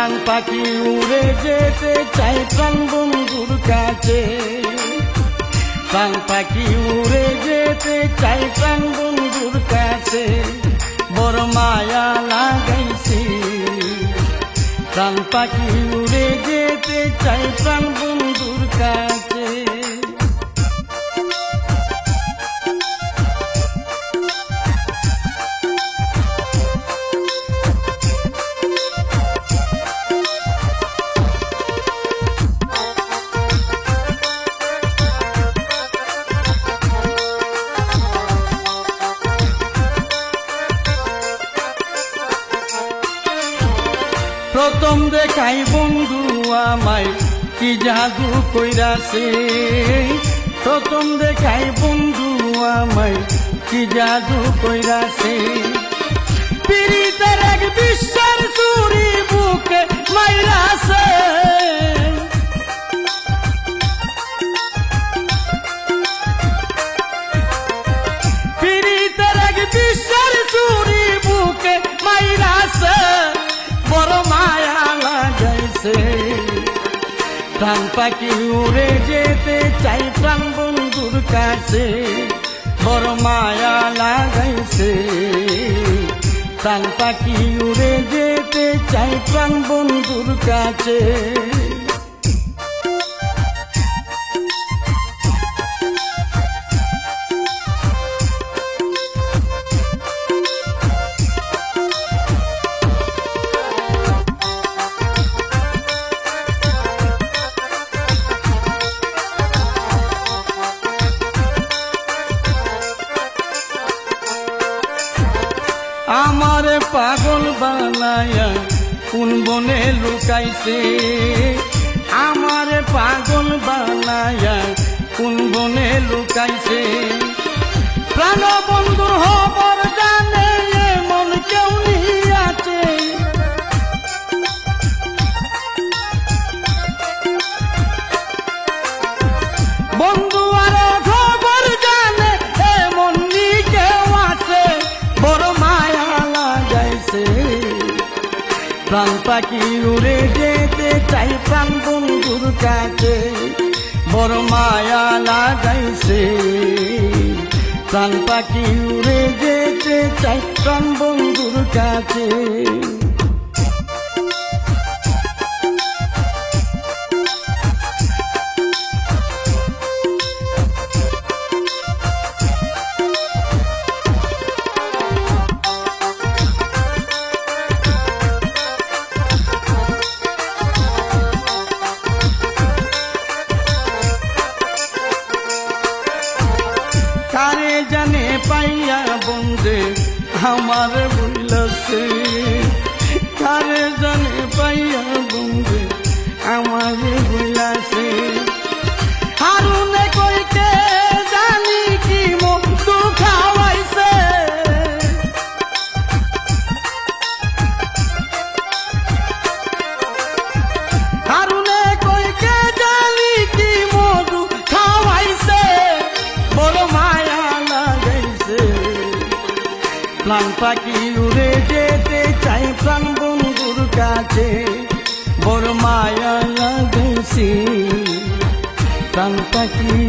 প্রাণ পাখি উড়ে যেতে চাই প্রাণ বন্ধুর কাছে। প্রাণ পাখি উড়ে যেতে চাই প্রাণ বন্ধুর কাছে। বড় মায়া লাগাইছি। প্রাণ পাখি উড়ে যেতে চাই প্রাণ বন্ধুর কাছে। প্রথম দেখাই বন্ধু আমায়, কি জাদু কইরাছে? প্রথম দেখাই বন্ধু আমায়, কি জাদু কইরাছে? পীড়িতের এক বিশ্বের চুরি বুকে মাইরাছে প্রাণ পাখি উড়ে যেতে চাই প্রাণ বন্ধুর কাছে। বড় মায়া লাগাইছে। প্রাণ পাখি উড়ে যেতে চাই প্রাণ বন্ধুর কাছে। আমার পাগল বানায়া কোন বনে লুকাইছে? আমার পাগল বানায়া কোন বনে লুকাইছে? পাখি উড়ে যেতে চাই প্রাণ বন্ধুর কাছে? বড় মায়া লাগাইছে। প্রাণ পাখি উড়ে যেতে চাই প্রাণ বন্ধুর কাছে। আমার প্রাণ পাখি উড়ে যেতে চাই প্রাণ বন্ধুর কাছে। বড় মায়া দেশি প্রাণ পাখি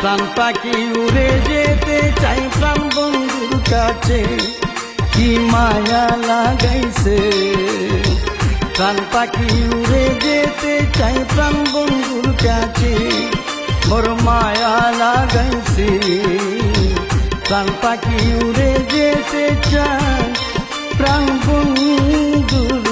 প্রাণ পাখি উড়ে যেতে চাই প্রাণ বন্ধুর কাছে। কি মায়া লাগাইছে? প্রাণ পাখি উড়ে যেতে চাই প্রাণ বন্ধুর কাছে। ওর মায়া লাগাইছে। প্রাণ পাখি উড়ে যেতে চাই প্রাণ বন্ধুর